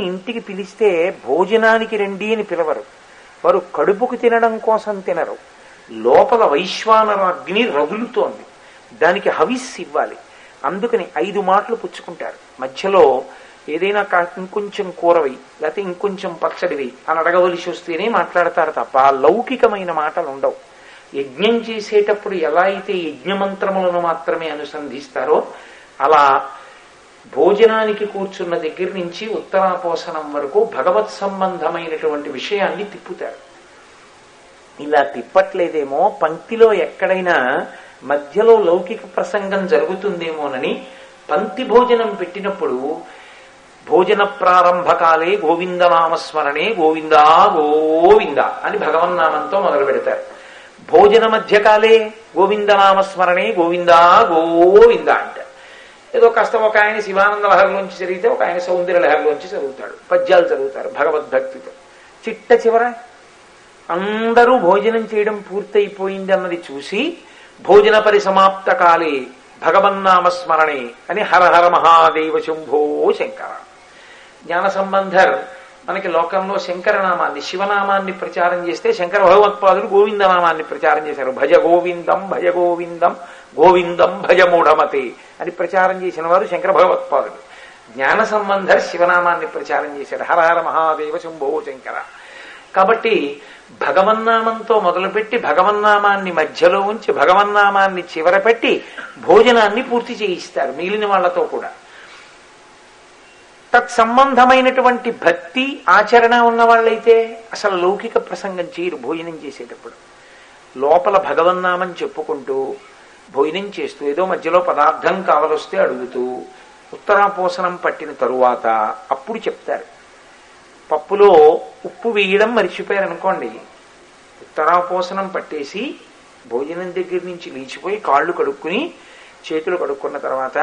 ఇంటికి పిలిస్తే భోజనానికి రండి అని పిలవరు. వారు కడుపుకు తినడం కోసం తినరు. లోపల వైశ్వానరగ్ని రగులుతోంది. దానికి హవిస్ ఇవ్వాలి. అందుకని ఐదు మాటలు పుచ్చుకుంటారు. మధ్యలో ఏదైనా కా- ఇంకొంచెం కూరవి లేకపోతే ఇంకొంచెం పచ్చడివి అని అడగవలసి వస్తేనే మాట్లాడతారు తప్ప లౌకికమైన మాటలు ఉండవు. యజ్ఞం చేసేటప్పుడు ఎలా అయితే యజ్ఞమంత్రములను మాత్రమే అనుసంధిస్తారో అలా భోజనానికి కూర్చున్న దగ్గర నుంచి ఉత్తరాపోసనం వరకు భగవత్ సంబంధమైనటువంటి విషయాన్ని తిప్పుతారు ఇలా తిప్పట్లేదేమో పంక్తిలో ఎక్కడైనా మధ్యలో లౌకిక ప్రసంగం జరుగుతుందేమోనని పంక్తి భోజనం పెట్టినప్పుడు భోజన ప్రారంభకాలే గోవిందనామస్మరణే గోవిందా గోవింద అని భగవన్నామంతో మొదలు పెడతారు. భోజన మధ్యకాలే గోవిందనామస్మరణే గోవిందా గోవింద అంటారు. ఏదో కష్టం ఒక ఆయన శివానంద లహరిలోంచి చదివితే ఒక ఆయన సౌందర్య లహరిలోంచి చదువుతాడు. పద్యాలు చదువుతారు భగవద్భక్తితో చిట్ట చివర అందరూ భోజనం చేయడం పూర్తయిపోయింది అన్నది చూసి భోజన పరిసమాప్త కాలే భగవన్నామస్మరణే అని హర హర మహాదేవ శంభో శంకర. జ్ఞాన సంబంధర్ మనకి లోకంలో శంకరనామాన్ని శివనామాన్ని ప్రచారం చేస్తే శంకర భగవత్పాదులు గోవిందనామాన్ని ప్రచారం చేశారు. భజ గోవిందం భజ గోవిందం గోవిందం భజ అది ప్రచారం చేసిన వారు శంకర భగవత్పాదుడు జ్ఞాన సంబంధర్ శివనామాన్ని ప్రచారం చేశాడు హర మహాదేవ శంభో శంకర. కాబట్టి భగవన్నామంతో మొదలుపెట్టి భగవన్నామాన్ని మధ్యలో ఉంచి భగవన్నామాన్ని చివర పెట్టి భోజనాన్ని పూర్తి చేయిస్తారు మిగిలిన వాళ్ళతో కూడా. తత్సంబంధమైనటువంటి భక్తి ఆచరణ ఉన్న వాళ్ళైతే అసలు లౌకిక ప్రసంగం చేయరు భోజనం చేసేటప్పుడు. లోపల భగవన్నామం చెప్పుకుంటూ భోజనం చేస్తూ ఏదో మధ్యలో పదార్థం కావలొస్తే అడుగుతూ ఉత్తరాపోసనం పట్టిన తరువాత అప్పుడు చెప్తారు. పప్పులో ఉప్పు వేయడం మర్చిపోయారు అనుకోండి ఉత్తరాపోసనం పట్టేసి భోజనం దగ్గర నుంచి లేచిపోయి కాళ్ళు కడుక్కుని చేతులు కడుక్కున్న తర్వాత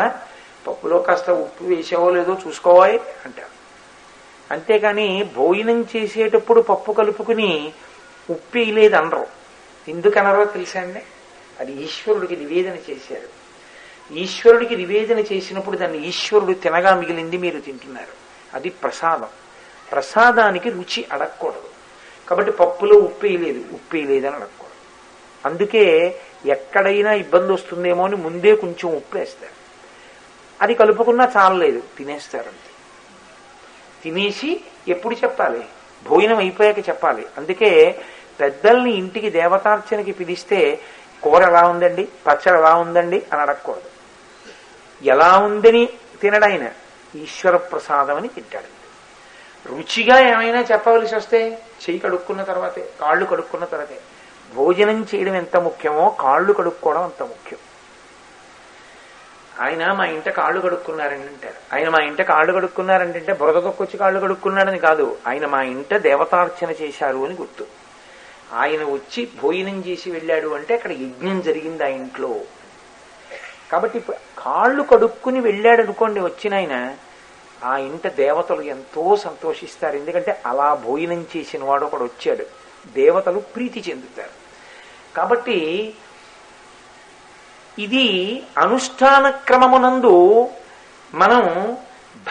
పప్పులో కాస్త ఉప్పు వేసావో లేదో చూసుకోవాలి అంటారు. అంతేకాని భోజనం చేసేటప్పుడు పప్పు కలుపుకుని ఉప్పు వేయలేదు అనరు ఎందుకనరో తెలుసా అండి? అది ఈశ్వరుడికి నివేదన చేశారు. ఈశ్వరుడికి నివేదన చేసినప్పుడు దాన్ని ఈశ్వరుడు తినగా మిగిలింది మీరు తింటున్నారు. అది ప్రసాదం. ప్రసాదానికి రుచి అడగకూడదు. కాబట్టి పప్పులో ఉప్పు వేయలేదు. ఉప్పు వేయలేదని అడగకూడదు. అందుకే ఎక్కడైనా ఇబ్బంది వస్తుందేమో అని ముందే కొంచెం ఉప్పు వేస్తారు. అది కలుపుకున్నా చాలలేదు. తినేస్తారంతే తినేసి ఎప్పుడు చెప్పాలి? భోజనం అయిపోయాక చెప్పాలి. అందుకే పెద్దల్ని ఇంటికి దేవతార్చనకి పిలిస్తే కూర ఎలా ఉందండి? పచ్చడి ఎలా ఉందండి? అని అడగకూడదు. ఎలా ఉందని తినడాయన ఈశ్వర ప్రసాదం అని తింటాడు. రుచిగా ఏమైనా చెప్పవలసి వస్తే చెయ్యి కడుక్కున్న తర్వాతే కాళ్ళు కడుక్కున్న తర్వాతే. భోజనం చేయడం ఎంత ముఖ్యమో కాళ్ళు కడుక్కోవడం అంత ముఖ్యం. ఆయన మా ఇంట కాళ్ళు కడుక్కున్నారని అంటారు. ఆయన మా ఇంట కాళ్ళు కడుక్కున్నారంటే బురద తొక్కొచ్చి కాళ్ళు కడుక్కున్నాడని కాదు. ఆయన మా ఇంట దేవతార్చన చేశారు అని గుర్తు. ఆయన వచ్చి భోజనం చేసి వెళ్ళాడు అంటే అక్కడ యజ్ఞం జరిగింది ఆ ఇంట్లో. కాబట్టి కాళ్ళు కడుక్కుని వెళ్ళాడు అనుకోండి వచ్చిన ఆయన ఆ ఇంట దేవతలు ఎంతో సంతోషిస్తారు. ఎందుకంటే అలా భోజనం చేసిన వాడు ఒకడు వచ్చాడు. దేవతలు ప్రీతి చెందుతారు. కాబట్టి ఇది అనుష్ఠాన క్రమమునందు మనం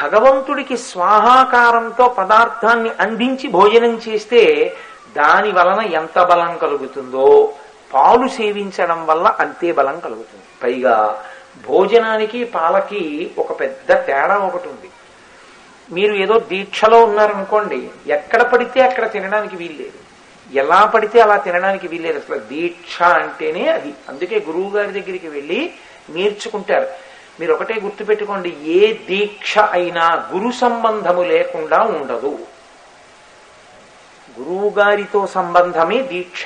భగవంతుడికి స్వాహాకారంతో పదార్థాన్ని అందించి భోజనం చేస్తే దాని వలన ఎంత బలం కలుగుతుందో పాలు సేవించడం వల్ల అంతే బలం కలుగుతుంది. పైగా భోజనానికి పాలకి ఒక పెద్ద తేడా ఒకటి ఉంది మీరు ఏదో దీక్షలో ఉన్నారనుకోండి ఎక్కడ పడితే అక్కడ తినడానికి వీల్లేదు. ఎలా పడితే అలా తినడానికి వీల్లేదు. అసలు దీక్ష అంటేనే అది. అందుకే గురువు గారి దగ్గరికి వెళ్ళి నేర్చుకుంటారు. మీరు ఒకటే గుర్తుపెట్టుకోండి ఏ దీక్ష అయినా గురు సంబంధము లేకుండా ఉండదు. గురువు గారితో సంబంధమే దీక్ష.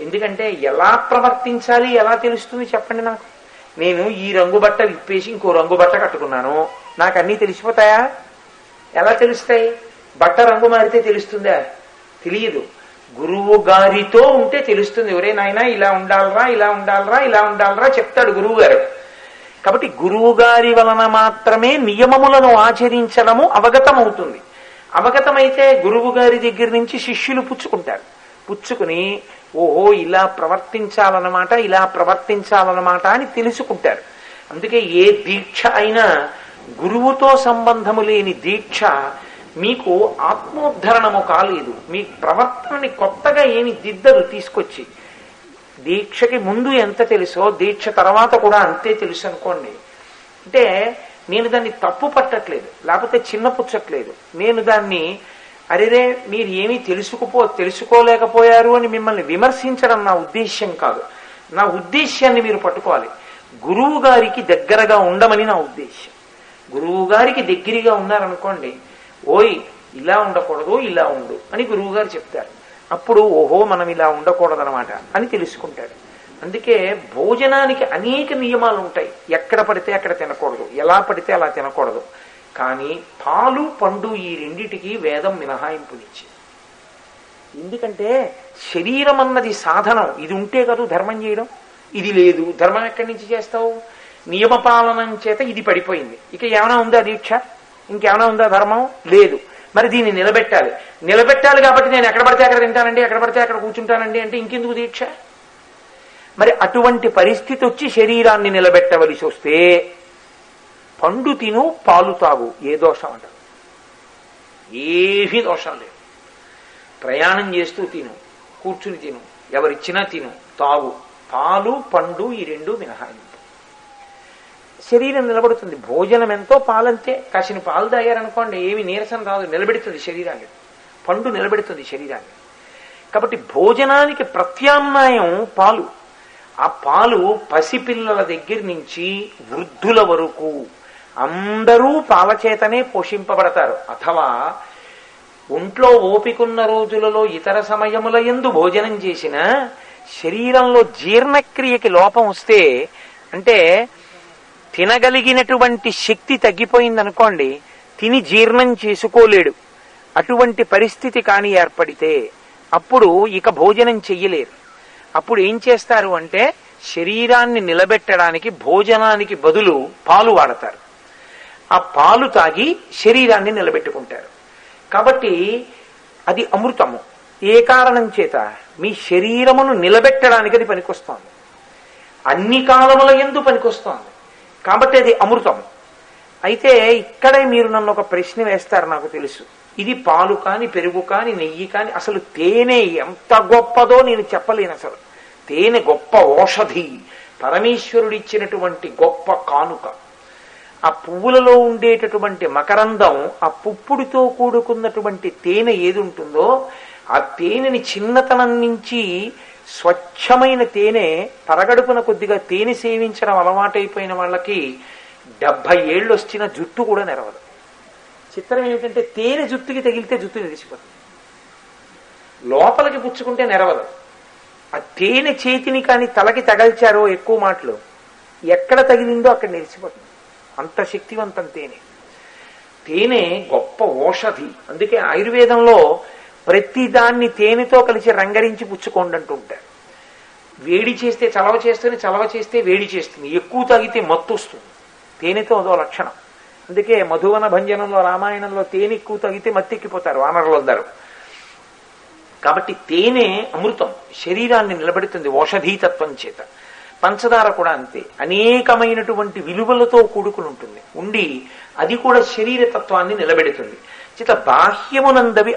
ఎందుకంటే ఎలా ప్రవర్తించాలి ఎలా తెలుస్తుంది చెప్పండి నాకు. నేను ఈ రంగు బట్ట విప్పేసి ఇంకో రంగు బట్ట కట్టుకున్నాను. నాకు అన్నీ తెలిసిపోతాయా? ఎలా తెలుస్తాయి? బట్ట రంగు మారితే తెలుస్తుందా? తెలియదు. గురువు గారితో ఉంటే తెలుస్తుంది. ఒరే నాయన ఇలా ఉండాలరా ఇలా ఉండాలరా ఇలా ఉండాలరా చెప్తాడు గురువు గారు కాబట్టి గురువు గారి వలన మాత్రమే నియమములను ఆచరించడము అవగతమవుతుంది. అవగతమైతే గురువు గారి దగ్గర నుంచి శిష్యులు పుచ్చుకుంటారు. పుచ్చుకుని ఓహో ఇలా ప్రవర్తించాలన్నమాట ఇలా ప్రవర్తించాలన్నమాట అని తెలుసుకుంటారు. అందుకే ఏ దీక్ష అయినా గురువుతో సంబంధము లేని దీక్ష మీకు ఆత్మోద్ధరణము కాలేదు. మీ ప్రవర్తనని కొత్తగా ఏమి దిద్దరు తీసుకొచ్చి దీక్షకి ముందు ఎంత తెలుసో దీక్ష తర్వాత కూడా అంతే తెలుసు అనుకోండి. అంటే నేను దాన్ని తప్పు పట్టట్లేదు లేకపోతే చిన్నపుచ్చట్లేదు నేను దాన్ని అరేరే మీరు ఏమీ తెలుసుకుపో తెలుసుకోలేకపోయారు అని మిమ్మల్ని విమర్శించడం నా ఉద్దేశ్యం కాదు. నా ఉద్దేశ్యాన్ని మీరు పట్టుకోవాలి. గురువు గారికి దగ్గరగా ఉండమని నా ఉద్దేశ్యం. గురువు గారికి దగ్గరగా ఉన్నారనుకోండి ఓయ్ ఇలా ఉండకూడదు ఇలా ఉండు అని గురువు గారు చెప్తారు. అప్పుడు ఓహో మనం ఇలా ఉండకూడదనమాట అని తెలుసుకుంటాడు. అందుకే భోజనానికి అనేక నియమాలు ఉంటాయి ఎక్కడ పడితే అక్కడ తినకూడదు. ఎలా పడితే అలా తినకూడదు. కానీ పాలు పండు ఈ రెండిటికి వేదం మినహాయింపునిచ్చింది. ఎందుకంటే శరీరం అన్నది సాధనం. ఇది ఉంటే కదా ధర్మం చేయడం? ఇది లేదు. ధర్మం ఎక్కడి నుంచి చేస్తావు? నియమపాలనం చేత ఇది పడిపోయింది. ఇక ఏమైనా ఉందా దీక్ష? ఇంకేమైనా ఉందా ధర్మం? లేదు. మరి దీన్ని నిలబెట్టాలి. నిలబెట్టాలి కాబట్టి నేను ఎక్కడ పడితే అక్కడ తింటానండి ఎక్కడ పడితే అక్కడ కూర్చుంటానండి అంటే ఇంకెందుకు దీక్ష? మరి అటువంటి పరిస్థితి వచ్చి శరీరాన్ని నిలబెట్టవలసి వస్తే పండు తిను పాలు తాగు. ఏ దోషం అంటారు? ఏమీ దోషం లేదు. ప్రయాణం చేస్తూ తిను కూర్చుని తిను ఎవరిచ్చినా తిను తాగు. పాలు పండు ఈ రెండు మినహాయింపు. శరీరం నిలబడుతుంది. భోజనం ఎంతో పాలంతే. కాసిన పాలు తాగారనుకోండి ఏమి నీరసం రాదు. నిలబెడుతుంది శరీరాన్ని. పండు నిలబెడుతుంది శరీరాన్ని. కాబట్టి భోజనానికి ప్రత్యామ్నాయం పాలు. ఆ పాలు పసిపిల్లల దగ్గర నుంచి వృద్ధుల వరకు అందరూ పాల చేతనే పోషింపబడతారు. అథవా ఒంట్లో ఓపికున్న రోజులలో ఇతర సమయముల ఎందు భోజనం చేసిన శరీరంలో జీర్ణక్రియకి లోపం వస్తే అంటే తినగలిగినటువంటి శక్తి తగ్గిపోయిందనుకోండి తిని జీర్ణం చేసుకోలేడు. అటువంటి పరిస్థితి కానీ ఏర్పడితే అప్పుడు ఇక భోజనం చెయ్యలేరు. అప్పుడు ఏం చేస్తారు అంటే శరీరాన్ని నిలబెట్టడానికి భోజనానికి బదులు పాలు వాడతారు. ఆ పాలు తాగి శరీరాన్ని నిలబెట్టుకుంటారు. కాబట్టి అది అమృతము. ఏ కారణం చేత? మీ శరీరమును నిలబెట్టడానికి అది పనికొస్తోంది. అన్ని కాలముల ఎందు పనికొస్తోంది. కాబట్టి అది అమృతం అయితే ఇక్కడే మీరు నన్ను ఒక ప్రశ్న వేస్తారు నాకు తెలుసు. ఇది పాలు కాని పెరుగు కాని నెయ్యి కాని అసలు తేనె ఎంత గొప్పదో నేను చెప్పలేను అసలు. తేనె గొప్ప ఔషధి. పరమేశ్వరుడిచ్చినటువంటి గొప్ప కానుక. ఆ పువ్వులలో ఉండేటటువంటి మకరందం ఆ పుప్పుడితో కూడుకున్నటువంటి తేనె ఏది ఉంటుందో ఆ తేనెని చిన్నతనం నుంచి స్వచ్ఛమైన తేనె పరగడుపున కొద్దిగా తేనె సేవించడం అలవాటైపోయిన వాళ్ళకి డెబ్బై ఏళ్ళు వచ్చిన జుట్టు కూడా నెరవదు. చిత్రం ఏమిటంటే తేనె జుట్టుకి తగిలితే జుట్టు నిలిచిపోతుంది లోపలికి పుచ్చుకుంటే నెరవదు. ఆ తేనె చేతిని కానీ తలకి తగల్చారో ఎక్కువ మాటలు ఎక్కడ తగిలిందో అక్కడ నిలిచిపోతుంది. అంత శక్తివంతం తేనె. తేనె గొప్ప ఓషధి. అందుకే ఆయుర్వేదంలో ప్రతిదాన్ని తేనెతో కలిసి రంగరించి పుచ్చుకోండి అంటుంటారు వేడి చేస్తే చలవ చేస్తుంది చలవ చేస్తే వేడి చేస్తుంది. ఎక్కువ తాగితే మత్తు వస్తుంది. తేనెతో అదో లక్షణం. అందుకే మధువన భంజనంలో రామాయణంలో తేనె ఎక్కువ తగితే మత్తెక్కిపోతారు వానరులందరూ కాబట్టి తేనె అమృతం శరీరాన్ని నిలబెడుతుంది ఓషధీతత్వం చేత. పంచదార కూడా అంతే. అనేకమైనటువంటి విలువలతో కూడుకుని ఉంటుంది ఉండి అది కూడా శరీర తత్వాన్ని నిలబెడుతుంది. చిత బాహ్యమునందవి